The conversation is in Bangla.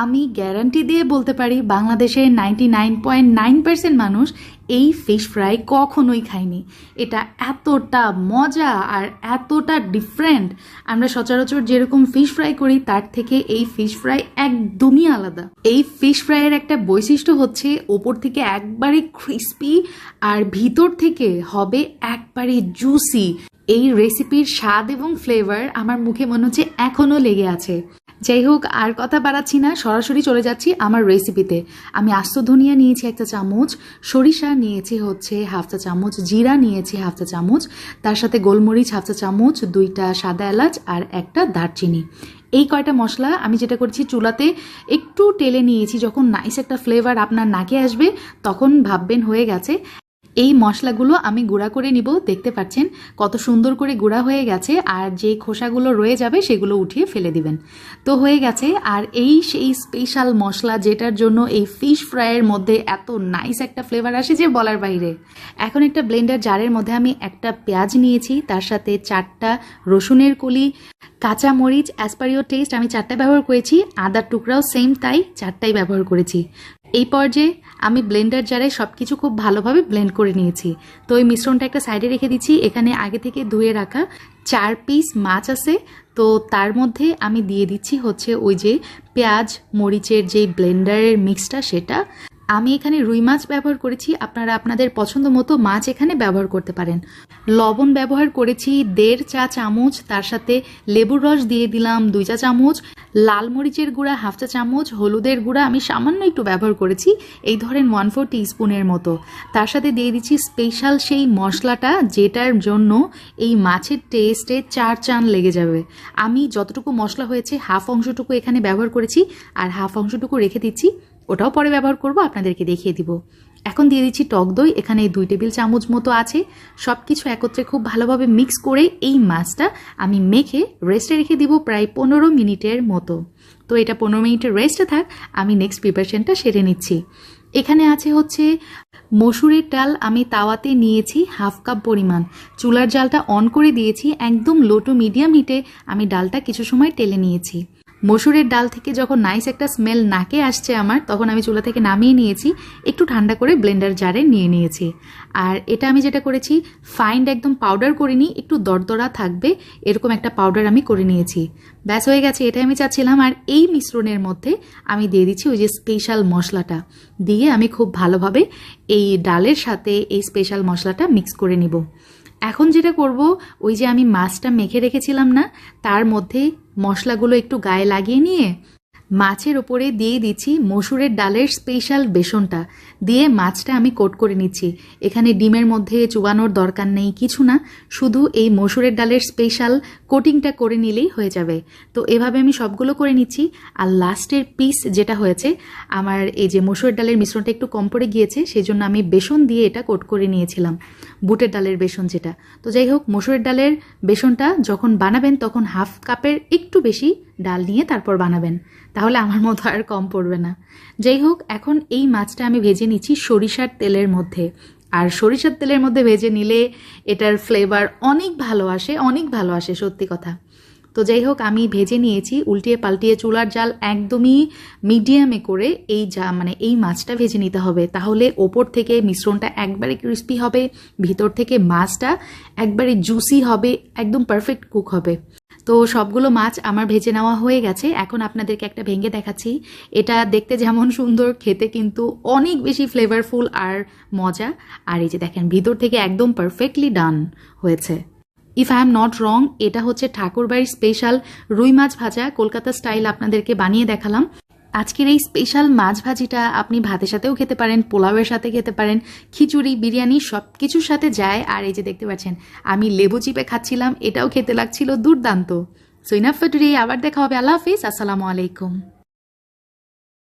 আমি গ্যারান্টি দিয়ে বলতে পারি বাংলাদেশের ninety nine point nine percent মানুষ এই ফিশ ফ্রাই কখনোই খায়নি। এটা এতটা মজা আর এতটা ডিফারেন্ট আমরা সচরাচর যেরকম ফিশ ফ্রাই করি, তার থেকে এই ফিশ ফ্রাই একদমই আলাদা। এই ফিশ ফ্রাইয়ের একটা বৈশিষ্ট্য হচ্ছে ওপর থেকে একবারে ক্রিস্পি আর ভিতর থেকে হবে একবারে জুসি এই রেসিপির স্বাদ এবং ফ্লেভার আমার মুখে মনে হচ্ছে এখনও লেগে আছে। যাই হোক আর কথা বাড়াচ্ছি না, সরাসরি চলে যাচ্ছি আমার রেসিপিতে আমি আস্ত ধনিয়া নিয়েছি একটা চামচ, সরিষা নিয়েছি হচ্ছে হাফ চা চামচ, জিরা নিয়েছি হাফ চা চামচ, তার সাথে গোলমরিচ হাফ চা চামচ, দুইটা সাদা এলাচ আর একটা দারচিনি। এই কয়টা মশলা আমি যেটা করছি, চুলাতে একটু টেলে নিয়েছি, যখন নাইস একটা ফ্লেভার আপনার নাকে আসবে, তখন ভাববেন হয়ে গেছে। এই মশলাগুলো আমি গুঁড়া করে নিব। দেখতে পাচ্ছেন কত সুন্দর করে গুঁড়া হয়ে গেছে আর যে খোসাগুলো রয়ে যাবে সেগুলো উঠিয়ে ফেলে দিবেন। তো হয়ে গেছে আর এই সেই স্পেশাল মশলা যেটার জন্য এই ফিশ ফ্রাইয়ের মধ্যে এত নাইস একটা ফ্লেভার আসে যে বলার বাইরে। এখন একটা ব্লেন্ডার জারের মধ্যে আমি একটা পেঁয়াজ নিয়েছি, তার সাথে চারটা রসুনের কলি, কাঁচা মরিচ অ্যাসপারিও টেস্ট আমি চারটা ব্যবহার করেছি, আদার টুকরাও সেম তাই চারটাই ব্যবহার করেছি। এই পর্যায়ে আমি ব্লেন্ডার জারে সব কিছু খুব ভালোভাবে ব্লেন্ড করে নিয়েছি। তো এই মিশ্রণটা একটা সাইডে রেখে দিচ্ছি। এখানে আগে থেকে ধুয়ে রাখা চার পিস মাছ আছে। তো তার মধ্যে আমি দিয়ে দিচ্ছি হচ্ছে ওই যে পেঁয়াজ, মরিচের যে ব্লেন্ডারের মিক্সটা, সেটা। আমি এখানে রুই মাছ ব্যবহার করেছি। আপনারা আপনাদের পছন্দ মতো মাছ এখানে ব্যবহার করতে পারেন। লবণ ব্যবহার করেছি, দেড় চা চামচ, তার সাথে লেবুর রস দিয়ে দিলাম দুই চা চামচ, লাল মরিচের গুঁড়া হাফ চা চামচ, হলুদের গুঁড়া আমি সামান্য একটু ব্যবহার করেছি, এই ধরেন ওয়ান ফোর স্পুনের মতো। তার সাথে দিয়ে দিচ্ছি স্পেশাল সেই মশলাটা, যেটার জন্য এই মাছের টেস্টে চার চান লেগে যাবে। আমি যতটুকু মশলা হয়েছে হাফ অংশটুকু এখানে ব্যবহার করেছি, আর হাফ অংশটুকু রেখে দিচ্ছি। ওটাও পরে ব্যবহার করব, আপনাদেরকে দেখিয়ে দিব। এখন দিয়ে দিচ্ছি টক দই, এখানে দুই টেবিল চামচ মতো আছে। সব কিছু একত্রে খুব ভালোভাবে মিক্স করে এই মাছটা আমি মেখে রেস্টে রেখে দিব প্রায় পনেরো মিনিটের মতো। তো এটা পনেরো মিনিটের রেস্টে থাক, আমি নেক্সট প্রিপারেশনটা সেরে নিচ্ছি। এখানে আছে হচ্ছে মসুরের ডাল আমি তাওয়াতে নিয়েছি হাফ কাপ পরিমাণ। চুলার জালটা অন করে দিয়েছি, একদম লো টু মিডিয়াম হিটে আমি ডালটা কিছু সময় টেলে নিয়েছি। মসুরের ডাল থেকে যখন নাইস একটা স্মেল নাকে আসছে আমার, তখন আমি চুলা থেকে নামিয়ে নিয়েছি, একটু ঠান্ডা করে ব্লেন্ডার জারে নিয়ে নিয়েছি। আর এটা আমি যেটা করেছি ফাইন্ড একদম পাউডার করিনি, একটু দরদরা থাকবে, এরকম একটা পাউডার আমি করে নিয়েছি। ব্যাস, হয়ে গেছে এটা আমি চাচ্ছিলাম। আর এই মিশ্রণের মধ্যে আমি দিয়ে দিচ্ছি ওই যে স্পেশাল মশলাটা। দিয়ে আমি খুব ভালোভাবে এই ডালের সাথে এই স্পেশাল মশলাটা মিক্স করে নিব। এখন যেটা করব, ওই যে আমি মাছটা মেখে রেখেছিলাম না, তার মধ্যে মশলাগুলো একটু গায়ে লাগিয়ে নিয়ে মাছের ওপরে দিয়ে দিচ্ছি মসুরের ডালের স্পেশাল বেসনটা। দিয়ে মাছটা আমি কোট করে নিচ্ছি। এখানে ডিমের মধ্যে চুবানোর দরকার নেই, কিছু না। শুধু এই মসুরের ডালের স্পেশাল কোটিংটা করে নিলেই হয়ে যাবে। তো এভাবে আমি সবগুলো করে নিচ্ছি। আর লাস্টের পিস যেটা হয়েছে, আমার এই যে মসুরের ডালের মিশ্রণটা একটু কম পড়ে গিয়েছে সেই জন্য আমি বেসন দিয়ে এটা কোট করে নিয়েছিলাম। বুটের ডালের বেসন যেটা। তো যাই হোক, মসুরের ডালের বেসনটা যখন বানাবেন, তখন হাফ কাপের একটু বেশি ডাল নিয়ে তারপর বানাবেন। তাহলে আমার মতো আর কম পড়বে না। যাই হোক, এখন এই মাছটা আমি ভেজে নিচ্ছি সরিষার তেলের মধ্যে। আর সরিষার তেলের মধ্যে ভেজে নিলে এটার ফ্লেভার অনেক ভালো আসে, অনেক ভালো আসে, সত্যি কথা। তো যাই হোক, আমি ভেজে নিয়েছি উল্টিয়ে পাল্টিয়ে চুলার জাল একদমই মিডিয়ামে করে এই যা মানে এই মাছটা ভেজে নিতে হবে। তাহলে ওপর থেকে মিশ্রণটা একবারে ক্রিস্পি হবে, ভিতর থেকে মাছটা একবারে জুসি হবে, একদম পারফেক্ট কুক হবে। তো সবগুলো মাছ আমার ভেজে নেওয়া হয়ে গেছে। এখন আপনাদেরকে একটা ভেঙে দেখাচ্ছি। এটা দেখতে যেমন সুন্দর, খেতে কিন্তু অনেক বেশি ফ্লেভারফুল আর মজা। আর এই যে দেখেন, ভিতর থেকে একদম পারফেক্টলি ডান হয়েছে। If I am not wrong এটা হচ্ছে ঠাকুরবাড়ির স্পেশাল রুই মাছ ভাজা। কলকাতা স্টাইল আপনাদেরকে বানিয়ে দেখালাম। আজকের এই স্পেশাল মাছ ভাজিটা আপনি ভাতের সাথেও খেতে পারেন, পোলাওয়ের সাথে খেতে পারেন, খিচুড়ি, বিরিয়ানি সব কিছুর সাথে যায়। আর এই যে দেখতে পাচ্ছেন, আমি লেবু চিপে খাচ্ছিলাম, এটাও খেতে লাগছিল দুর্দান্ত। সো ইনাফ আবার দেখা হবে। আল্লাহ হাফিজ, আসসালামু আলাইকুম।